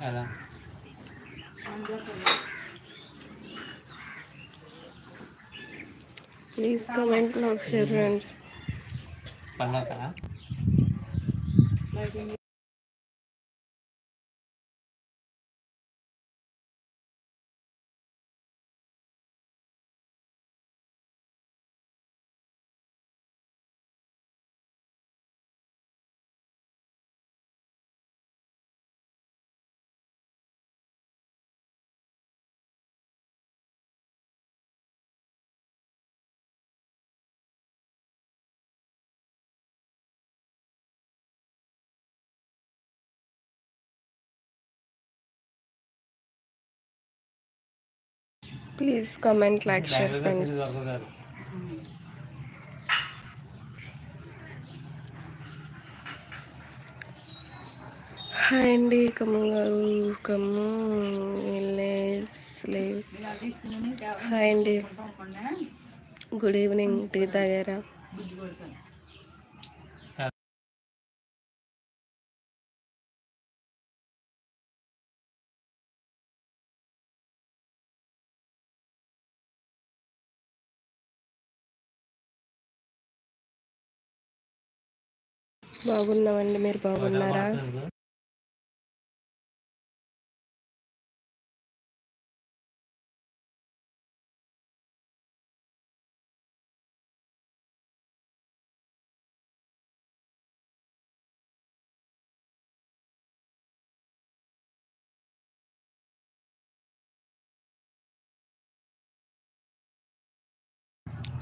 ఎలా please comment like share friends పండగ please comment like share friends hi అండి కమ్ము గారు కమ్ము హాయ్ అండి. గుడ్ ఈవినింగ్ టీ తాగారా? బాగున్నామండి మీరు బాగున్నారా?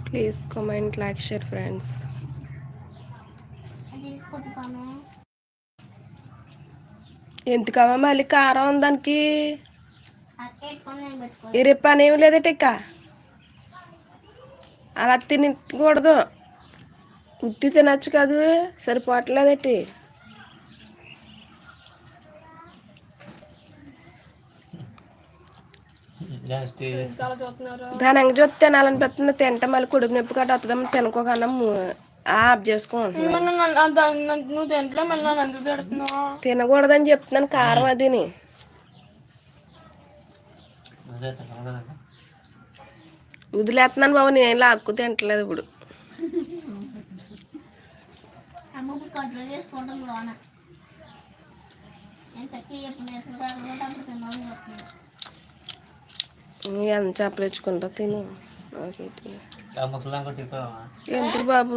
Please comment like share friends ఎందుకమ్మా? మళ్ళీ కారం ఉంది దానికి. ఈ రేపు పని ఏమి లేదట ఇక. అలా తినకూడదు. ఉత్తి తినచ్చు కాదు. సరిపోవట్లేదటి. దాని ఎంగ చూస్తే తినాలనిపిస్తుంది. తింటే మళ్ళీ కుడుపు నొప్పి కట్ట వస్తుందమ్మ తినకోకన్నా ఆఫ్ చేసుకుంటున్నాను నువ్వు తింట్లో మళ్ళీ ఎందుకు తిడుతున్నావు? తినకూడదని చెప్తున్నాను కారం అదిని. వదిలేస్తున్నాను బాబు నేను లాక్కు తింటలేదు ఇప్పుడు. ఎంత తిను. ఆ ముసలాం కొట్టి ఎందుకు బాబు?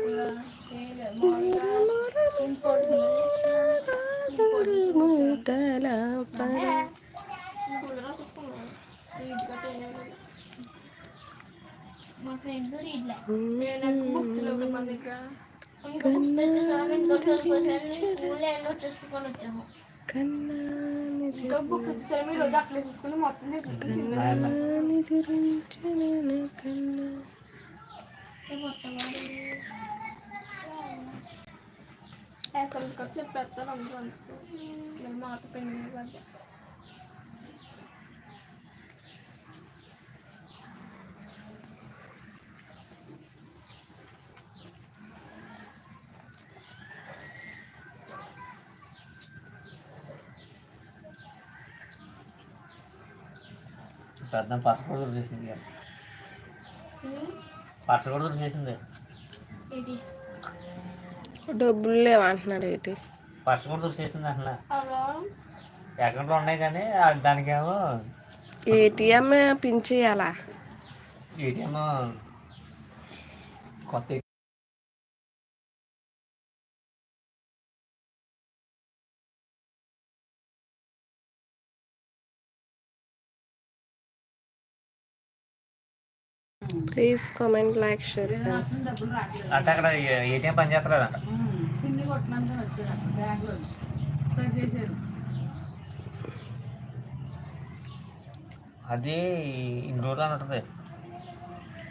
మా ఫ్రెండ్ ఇట్లా ఇంకా బుక్స్ తెచ్చేసాము ఇంకో ఎన్నో చేసుకొని వచ్చాము ఇంకా బుక్స్ వచ్చేసరి మీరు రోజు చూసుకుని మొత్తం చేసేసుకుని అసలు ఖర్చు చెప్పేస్తాను అందరూ అందుకు నేను మాట పెండింగ్ పెద్ద పర్స్ కూడా దొరికేసింది ఇక. పర్స్ కూడా దొరికేసింది. ఇది డబ్బులు లేవంటున్నాడు ఏంటి. పర్స్ కూడా దొరికేసింది అసలు అలా అకౌంట్లో ఉన్నాయి కానీ దానికేమో ఏటీఎం పిన్ చేయాలా? ఏటీఎం కొత్త ప్లీజ్ కామెంట్ లైక్ షేర్ అంటే అక్కడ ఏటీఎం పని చేస్తలేదంట అది ఇన్ని రోజులు అని ఉంటుంది.